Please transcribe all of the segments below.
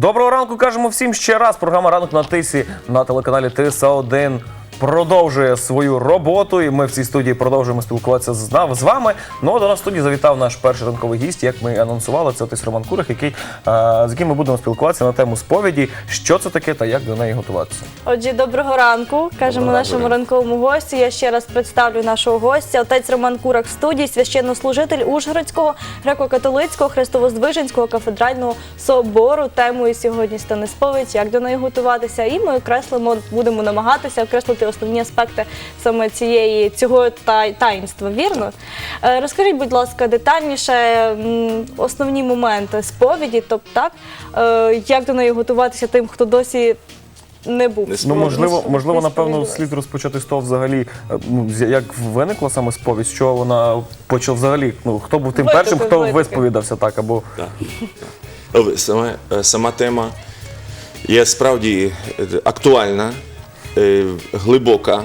Доброго ранку кажемо всім ще раз. Програма ранок на тисі на телеканалі Тиса 1 продовжує свою роботу, і ми в цій студії продовжуємо спілкуватися з, нав- з вами. Ну а до нас в студії завітав наш перший ранковий гість, як ми і анонсували. Це отець Роман Курах, який е, з яким ми будемо спілкуватися на тему сповіді, що це таке та як до неї готуватися. Отже, доброго ранку. Кажемо Доброго нашому ранку. ранковому гостю. Я ще раз представлю нашого гостя. Отець Роман Курак в студії, священнослужитель Ужгородського греко-католицького христовоздвиженського кафедрального собору. Темою сьогодні стане сповідь, як до неї готуватися. І ми окреслимо, будемо намагатися окреслити основні аспекти саме цієї цього таїнства. Вірно? Е, Розкажіть, будь ласка, детальніше основні моменти сповіді, тобто так, е, як до неї готуватися тим, хто досі не був. Ну можливо, можливо, напевно, слід розпочати з того взагалі, е, ну, як виникла саме сповідь, що вона почав взагалі. Ну хто був тим Витоки, першим, хто витоки. висповідався так або Так. Сама, сама тема є справді актуальна, глибока.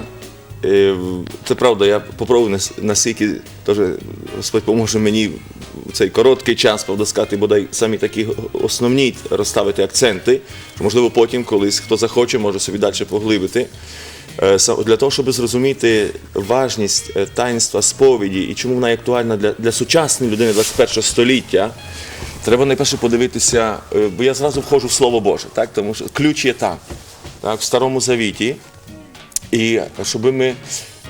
Е, Це правда, я попробую нас- наскільки теж Господь поможе мені в цей короткий час правда, сказати, бодай самі такі основні розставити акценти, можливо потім колись хто захоче, може собі далі поглибити. Е, Для того, щоб зрозуміти важність е, таїнства сповіді і чому вона актуальна для, для сучасної людини 21 століття, Треба найперше подивитися, е, бо я зразу входжу в Слово Боже, так? тому що ключ є там, так, в Старому Завіті. І щоб ми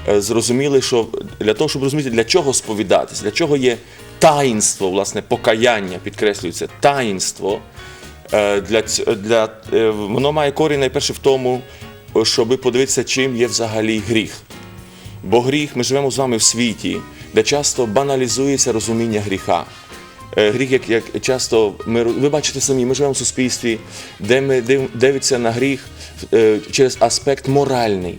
е, зрозуміли, що для того, щоб розуміти, для чого сповідатись, для чого є таїнство, власне, покаяння, підкреслюється, таїнство, е, для, для, е, воно має корінь найперше в тому, щоб подивитися, чим є взагалі гріх. Бо гріх, ми живемо з вами в світі, де часто баналізується розуміння гріха. Гріх, як, як часто ми ви бачите самі, ми живемо в суспільстві, де ми див, дивиться на гріх через аспект моральний.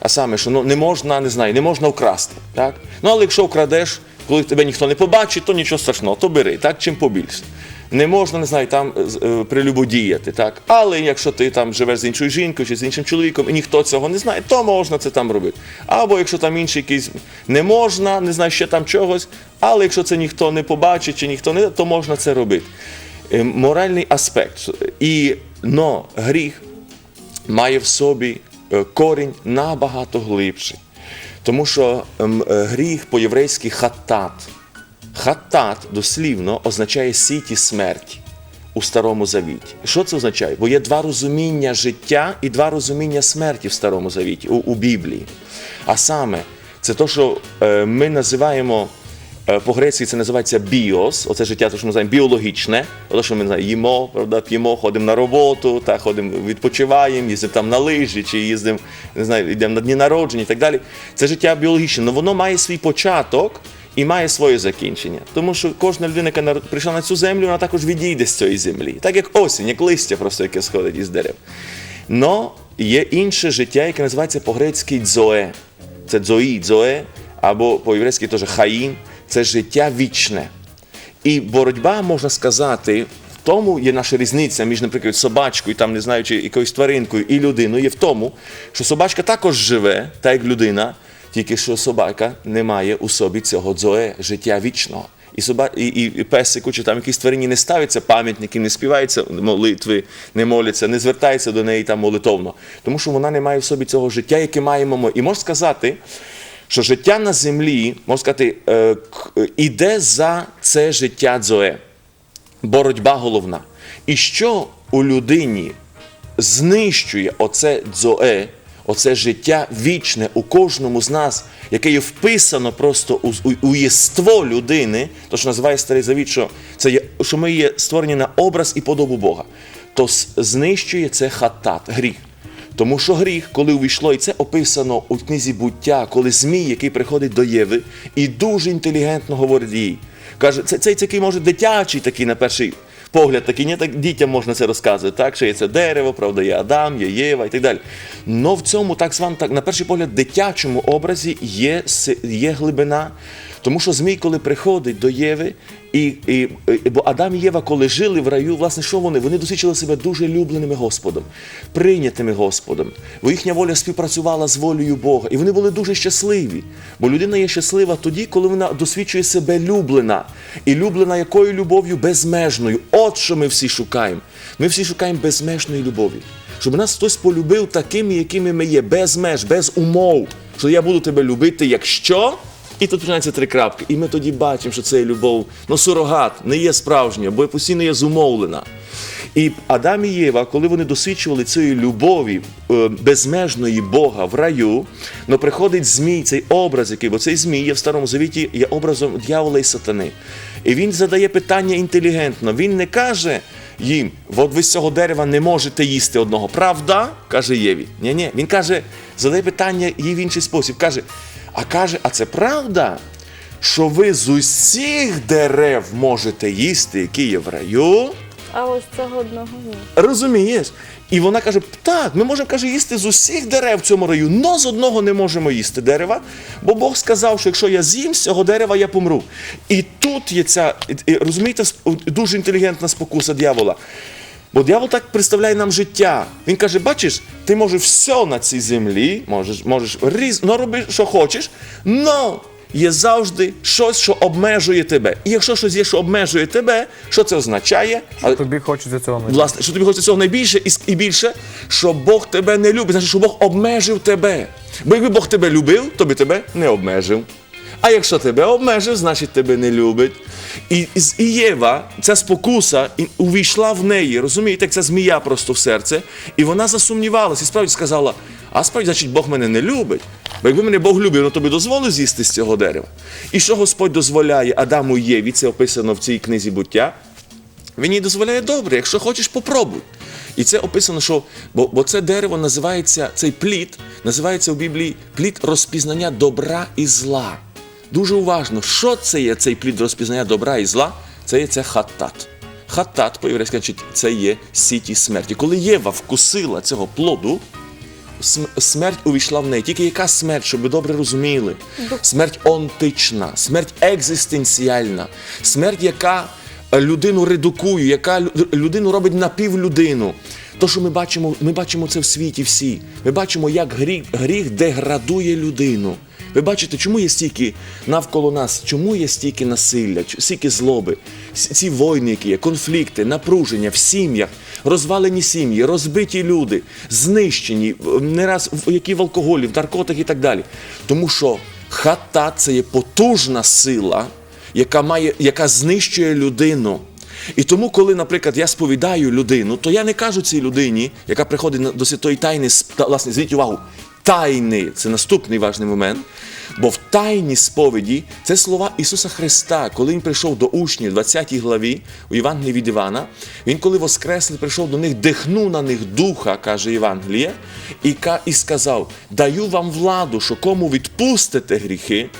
А саме, що ну, не можна, не знаю, не можна вкрасти. Так? Ну, але якщо вкрадеш, коли тебе ніхто не побачить, то нічого страшного, то бери, так, чим побільше. Не можна, не знаю, там е, е, прелюбодіяти, так. Але якщо ти там живеш з іншою жінкою чи з іншим чоловіком, і ніхто цього не знає, то можна це там робити. Або якщо там інший якийсь не можна, не знаю, ще там чогось, але якщо це ніхто не побачить чи ніхто не, то можна це робити. Е, Моральний аспект. І но гріх має в собі е, корінь набагато глибший. Тому що ем, е, гріх по-єврейськи хатат. Хатат дослівно означає сіті смерті у Старому Завіті. Що це означає? Бо є два розуміння життя і два розуміння смерті в Старому Завіті, у, у Біблії. А саме, це те, що е, ми називаємо е, по-грецьки це називається біос, оце життя, те, що ми називаємо біологічне, те, що ми знаю, їмо, правда, п'ємо, ходимо на роботу, та, ходимо, відпочиваємо, їздимо там на лижі, чи їздимо, не знаю, йдемо на дні народження і так далі. Це життя біологічне, але воно має свій початок і має своє закінчення. Тому що кожна людина, яка прийшла на цю землю, вона також відійде з цієї землі. Так як осінь, як листя, просто яке сходить із дерев. Но є інше життя, яке називається по-грецьки дзоe. Це дзої, дзоe, або по-єврейськи теж хаїн. Це життя вічне. І боротьба, можна сказати, в тому є наша різниця між, наприклад, собачкою, там, не знаю, чи якоюсь тваринкою і людиною, є в тому, що собачка також живе, так як людина, тільки що собака не має у собі цього дзоe, життя вічного. І, соба... і, і песику, чи там якісь тварині не ставиться пам'ятники, не співаються молитви, не моляться, не звертаються до неї там молитовно. Тому що вона не має в собі цього життя, яке маємо ми. І можна сказати, що життя на землі, можна сказати, е, е, іде за це життя дзоe. Боротьба головна. І що у людині знищує оце дзоe, оце життя вічне у кожному з нас, яке є вписано просто у, у, у єство людини, то що називає Старий Завіт, що, це є, що ми є створені на образ і подобу Бога, то знищує це хатат, гріх. Тому що гріх, коли увійшло, і це описано у книзі буття, коли Змій, який приходить до Єви, і дуже інтелігентно говорить їй. Каже, це, цей такий, може, дитячий такий на перший погляд, такий, не так дітям можна це розказувати, так, що є це дерево, правда, є Адам, є Єва і так далі. Но в цьому, так званому, так, на перший погляд, дитячому образі є, є глибина, Тому що Змій, коли приходить до Єви, і, і, бо Адам і Єва, коли жили в раю, власне, що вони? Вони досвідчили себе дуже любленими Господом, прийнятими Господом. Бо їхня воля співпрацювала з волею Бога. І вони були дуже щасливі. Бо людина є щаслива тоді, коли вона досвідчує себе люблена. І люблена якою любов'ю? Безмежною. От що ми всі шукаємо. Ми всі шукаємо безмежної любові. Щоб нас хтось полюбив такими, якими ми є, без меж, без умов. Що я буду тебе любити, якщо. І тут починаються три крапки. І ми тоді бачимо, що це любов, ну сурогат, не є справжня, бо постійно є зумовлена. І Адам і Єва, коли вони досвідчували цієї любові е, безмежної Бога в раю, ну приходить змій, цей образ, який, бо цей змій є в Старому Завіті, є образом дьявола і сатани. І він задає питання інтелігентно. Він не каже їм, от ви з цього дерева не можете їсти одного. Правда? каже Єві. Ні, ні. Він каже, задає питання їй в інший спосіб. Каже, а каже, а це правда, що ви з усіх дерев можете їсти, які є в раю? А ось цього одного ні. Розумієш? І вона каже: так, ми можемо каже, їсти з усіх дерев в цьому раю, але з одного не можемо їсти дерева, бо Бог сказав, що якщо я з'їм з цього дерева, я помру. І тут є ця, розумієте, дуже інтелігентна спокуса дьявола. Бо дьявол так представляє нам життя. Він каже: бачиш, ти можеш все на цій землі, можеш, можеш різ, ну, роби, що хочеш, но є завжди щось, що обмежує тебе. І якщо щось є, що обмежує тебе, що це означає? А- Тобі хочеться цього не Власне, що тобі хочеться цього найбільше і більше, що Бог тебе не любить, значить, що Бог обмежив тебе. Бо якби Бог тебе любив, то би тебе не обмежив. А якщо тебе обмежив, значить тебе не любить. І, з- і Єва, ця спокуса, увійшла в неї, розумієте, як ця змія просто в серце, і вона засумнівалася і справді сказала: а справді, значить, Бог мене не любить. Бо якби мене Бог любив, ну тобі дозволив з'їсти з цього дерева. І що Господь дозволяє Адаму і Єві, це описано в цій книзі буття. Він їй дозволяє добре, якщо хочеш, попробуй. І це описано, що бо, бо це дерево називається, цей плід називається у Біблії плід розпізнання добра і зла. Дуже уважно, що це є цей плід розпізнання добра і зла? Це є це хаттат. Хаттат, по-єврейськи, значить, це є сіті смерті. Коли Єва вкусила цього плоду, смерть увійшла в неї. Тільки яка смерть, щоб ви добре розуміли? Смерть онтична, смерть екзистенціальна, смерть, яка е, людину редукує, яка людину робить напівлюдину. То, що ми бачимо, ми бачимо це в світі всі. Ми бачимо, як гріх, гріх деградує людину. Ви бачите, чому є стільки навколо нас, чому є стільки насилля, стільки злоби, ці війни, які є, конфлікти, напруження в сім'ях, розвалені сім'ї, розбиті люди, знищені, не раз які в алкоголі, в наркотах і так далі. Тому що хата це є потужна сила, яка має, яка знищує людину. І тому, коли, наприклад, я сповідаю людину, то я не кажу цій людині, яка приходить до святої тайни, власне, зверніть увагу, тайни це наступний важний момент. Бо в тайні сповіді це слова Ісуса Христа, коли Він прийшов до учнів, 20 главі у Євангелії від Івана, Він, коли воскресли, прийшов до них, дихнув на них духа, каже Євангеліє, і, і сказав: Даю вам владу, що кому відпустите гріхи,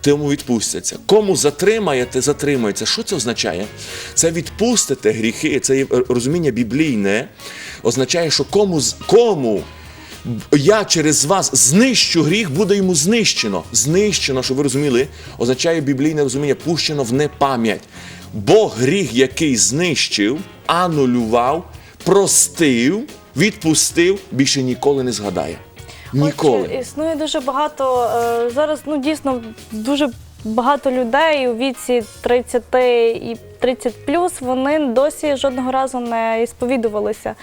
тому відпустяться. Кому затримаєте, затримується. Що це означає? Це відпустите гріхи, це е, розуміння біблійне, означає, що кому, кому я через вас знищу гріх, буде йому знищено. Знищено, щоб ви розуміли, означає біблійне розуміння, пущено в непам'ять. Бо гріх, який знищив, анулював, простив, відпустив, більше ніколи не згадає. Ніколи. Отже, існує дуже багато е, зараз. Ну дійсно дуже багато людей у віці 30 і 30 вони досі жодного разу не сповідувалися.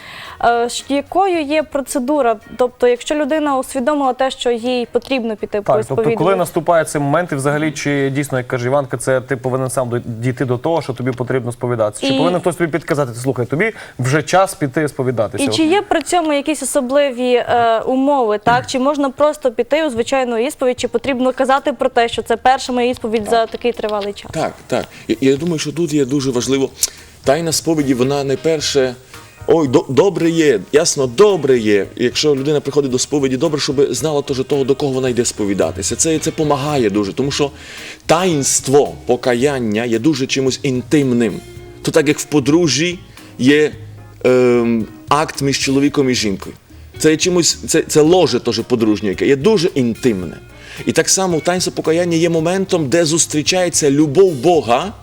Е, якою є процедура? Тобто, якщо людина усвідомила те, що їй потрібно піти Так, тобто, коли наступає цей момент, і взагалі, чи дійсно, як каже Іванка, це ти повинен сам до- дійти до того, що тобі потрібно сповідатися? Чи І- повинен хтось тобі підказати, слухай, тобі вже час піти сповідатися? І чи є при цьому якісь особливі е, умови, так? Чи можна просто піти у звичайну ісповідь, чи потрібно казати про те, що це перша моя ісповідь за такий тривалий час? Так, так. Я, я думаю, що тут є дуже важливо. Тайна сповіді, вона найперше. Ой, до, добре є, ясно, добре є. Якщо людина приходить до сповіді, добре, щоб знала теж того, до кого вона йде сповідатися. Це, це допомагає дуже, тому що таїнство покаяння є дуже чимось інтимним. То так як в подружжі є ем, акт між чоловіком і жінкою. Це чимось, це, це ложе теж подружнє, яке є дуже інтимне. І так само таїнство покаяння є моментом, де зустрічається любов Бога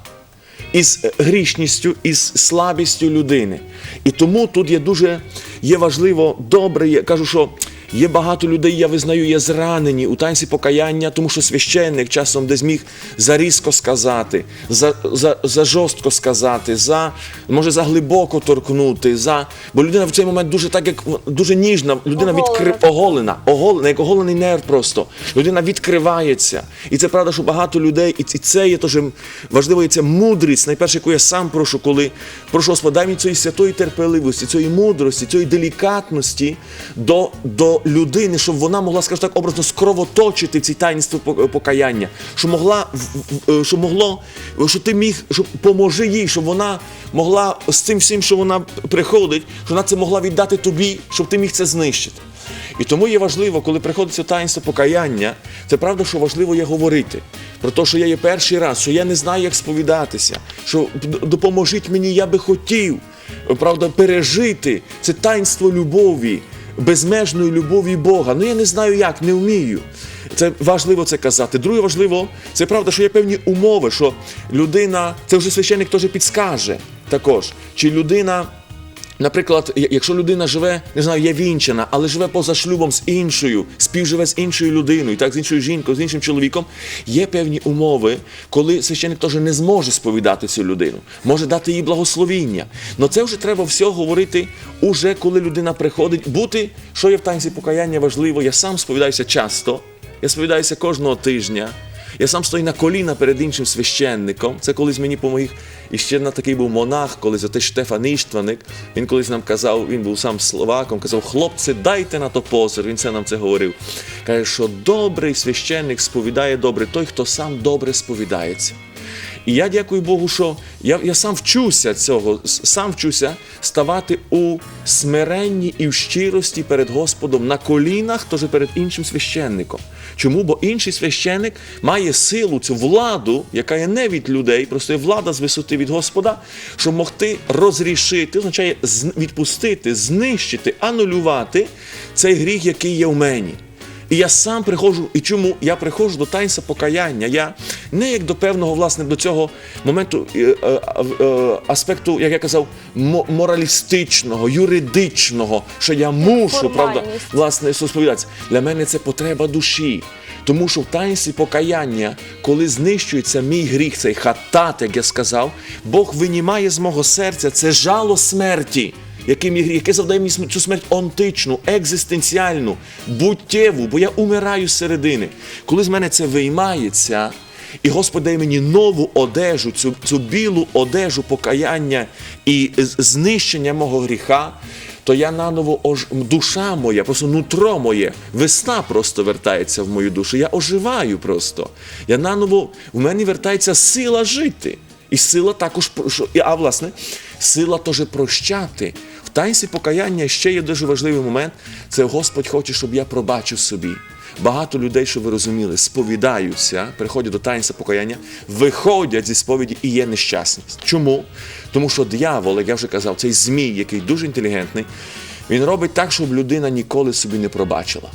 із грішністю, із слабістю людини. І тому тут є дуже є важливо добре. Я кажу, що є багато людей, я визнаю, є зранені у танці покаяння, тому що священник часом десь міг зарізко сказати, за, за, за жорстко сказати, за може за глибоко торкнути. За бо людина в цей момент дуже так, як дуже ніжна, людина відкри оголена, оголена, як оголений нерв просто. Людина відкривається. І це правда, що багато людей, і і це є теж важливо, і це мудрість. Найперше, яку я сам прошу, коли прошу Господа, дай мені цієї святої терпеливості, цієї мудрості, цієї делікатності до, до людини, щоб вона могла, скажімо так, образно скровоточити ці таїнство пок- покаяння, щоб могла е, щоб могло, щоб ти міг, щоб поможи їй, щоб вона могла з цим всім, що вона приходить, щоб вона це могла віддати тобі, щоб ти міг це знищити. І тому є важливо, коли приходиться таїнство покаяння, це правда, що важливо є говорити про те, що я є перший раз, що я не знаю, як сповідатися, що допоможіть мені, я би хотів, правда, пережити це таїнство любові, безмежної любові Бога. Ну я не знаю як, не вмію. Це важливо це казати. Друге важливо, це правда, що є певні умови, що людина, це вже священник теж підскаже також, чи людина. Наприклад, якщо людина живе, не знаю, є вінчана, але живе поза шлюбом з іншою, співживе з іншою людиною, так з іншою жінкою, з іншим чоловіком, є певні умови, коли священник теж не зможе сповідати цю людину, може дати їй благословіння. Але це вже треба все говорити, уже коли людина приходить. Бути, що є в танці покаяння важливо, я сам сповідаюся часто, я сповідаюся кожного тижня. Я сам стою на коліна перед іншим священником. Це колись мені поміг. І ще на такий був монах, колись отець Штефан Іштваник. Він колись нам казав, він був сам словаком, казав, хлопці, дайте на то позор. Він це нам це говорив. Каже, що добрий священник сповідає добре той, хто сам добре сповідається. І я дякую Богу, що я, я сам вчуся цього, сам вчуся ставати у смиренні і в щирості перед Господом на колінах, теж перед іншим священником. Чому? Бо інший священник має силу, цю владу, яка є не від людей, просто є влада з висоти від Господа, щоб могти розрішити, означає відпустити, знищити, анулювати цей гріх, який є в мені. І я сам приходжу, і чому я приходжу до таїнства покаяння? Я не як до певного, власне, до цього моменту е, е, е, аспекту, як я казав, мо- моралістичного, юридичного, що я мушу, правда, власне, сповідатися. Для мене це потреба душі. Тому що в таїнстві покаяння, коли знищується мій гріх, цей хатат, як я сказав, Бог винімає з мого серця це жало смерті який мій гріх, яке завдає мені цю смерть онтичну, екзистенціальну, буттєву, бо я умираю зсередини. Коли з мене це виймається, і Господь дає мені нову одежу, цю, цю білу одежу покаяння і знищення мого гріха, то я наново ож... душа моя, просто нутро моє, весна просто вертається в мою душу. Я оживаю просто. Я наново в мене вертається сила жити. І сила також а власне, сила теж прощати. Таїнстві покаяння ще є дуже важливий момент. Це Господь хоче, щоб я пробачив собі. Багато людей, що ви розуміли, сповідаються, приходять до таїнства покаяння, виходять зі сповіді і є нещасність. Чому? Тому що диявол, як я вже казав, цей змій, який дуже інтелігентний, він робить так, щоб людина ніколи собі не пробачила.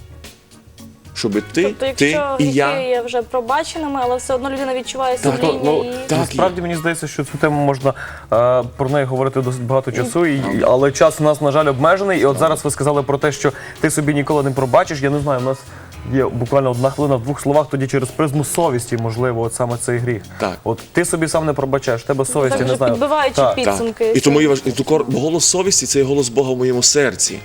Щоб ти, Тобто, ти якщо і гріхи я. є вже пробаченими, але все одно людина відчуває Так, сумління ну, і так. Насправді мені здається, що цю тему можна е, про неї говорити досить багато часу, і, але час у нас, на жаль, обмежений. І от зараз ви сказали про те, що ти собі ніколи не пробачиш. Я не знаю, у нас є буквально одна хвилина в двох словах, тоді через призму совісті, можливо, от саме цей гріх. Так. От ти собі сам не пробачаєш, в тебе совісті, так не вже знаю. підбиваючи Так. під- Так. Підсумки. І тому є важ... і ту кор- бо голос совісті це є голос Бога в моєму серці.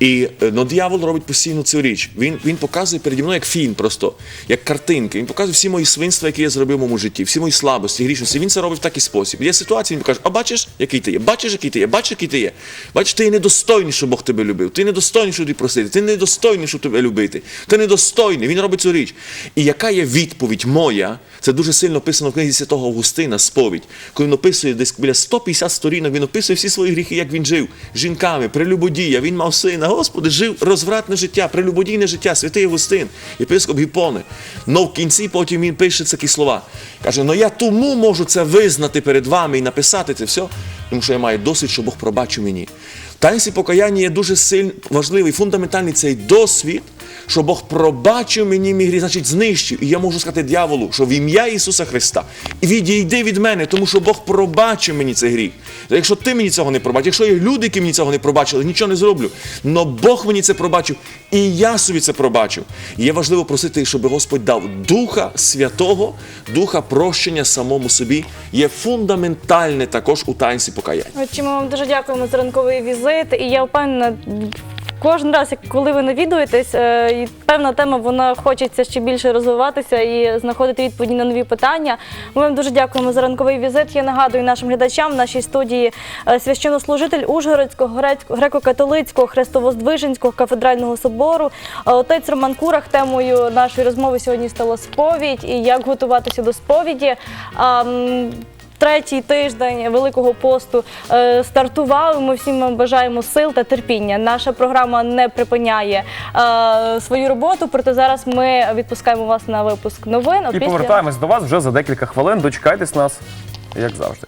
І е, ну, диявол робить постійно цю річ. Він, він показує переді мною як фільм, просто як картинки. Він показує всі мої свинства, які я зробив в моєму житті, всі мої слабості, грішності. Він це робить в такий спосіб. Є ситуація, він покаже, а бачиш, який ти є, бачиш, який ти є, бачиш, який ти є. Бачиш, ти є недостойний, щоб Бог тебе любив. Ти недостойний, щоб тобі просити. Ти недостойний, щоб тебе любити. Ти недостойний. Він робить цю річ. І яка є відповідь моя? Це дуже сильно описано в книзі Святого Августина, сповідь, коли він описує десь біля 150 сторінок, він описує всі свої гріхи, як він жив жінками, прелюбодія, він мав сина. Господи, жив розвратне життя, прелюбодійне життя, святий Августин, єпископ Гіпони. Но в кінці потім він пише такі слова. Каже: ну я тому можу це визнати перед вами і написати це все, тому що я маю досвід, що Бог пробачив мені. Таїнстві покаяння є дуже сильно важливий, фундаментальний цей досвід, що Бог пробачив мені мій гріх, значить знищив. І я можу сказати дьяволу, що в ім'я Ісуса Христа відійди від мене, тому що Бог пробачив мені цей гріх. Якщо ти мені цього не пробачив, якщо є люди, які мені цього не пробачили, нічого не зроблю. Но Бог мені це пробачив, і я собі це пробачив. І є важливо просити, щоб Господь дав Духа Святого, Духа прощення самому собі. Є фундаментальне також у таїнстві покаяння. Отче, ми вам дуже дякуємо за ранковий візит. І я впевнена, кожен раз, коли ви навідуєтесь, е, і певна тема вона хочеться ще більше розвиватися і знаходити відповіді на нові питання. Ми вам дуже дякуємо за ранковий візит. Я нагадую нашим глядачам в нашій студії е, священнослужитель Ужгородського греко-католицького хрестовоздвиженського кафедрального собору. е, Отець Роман Курах. Темою нашої розмови сьогодні стала сповідь і як готуватися до сповіді. Третій тиждень Великого посту е, стартував. Ми всім вам бажаємо сил та терпіння. Наша програма не припиняє е, свою роботу. Проте зараз ми відпускаємо вас на випуск новин. І повертаємось до вас вже за декілька хвилин. Дочекайтесь нас, як завжди.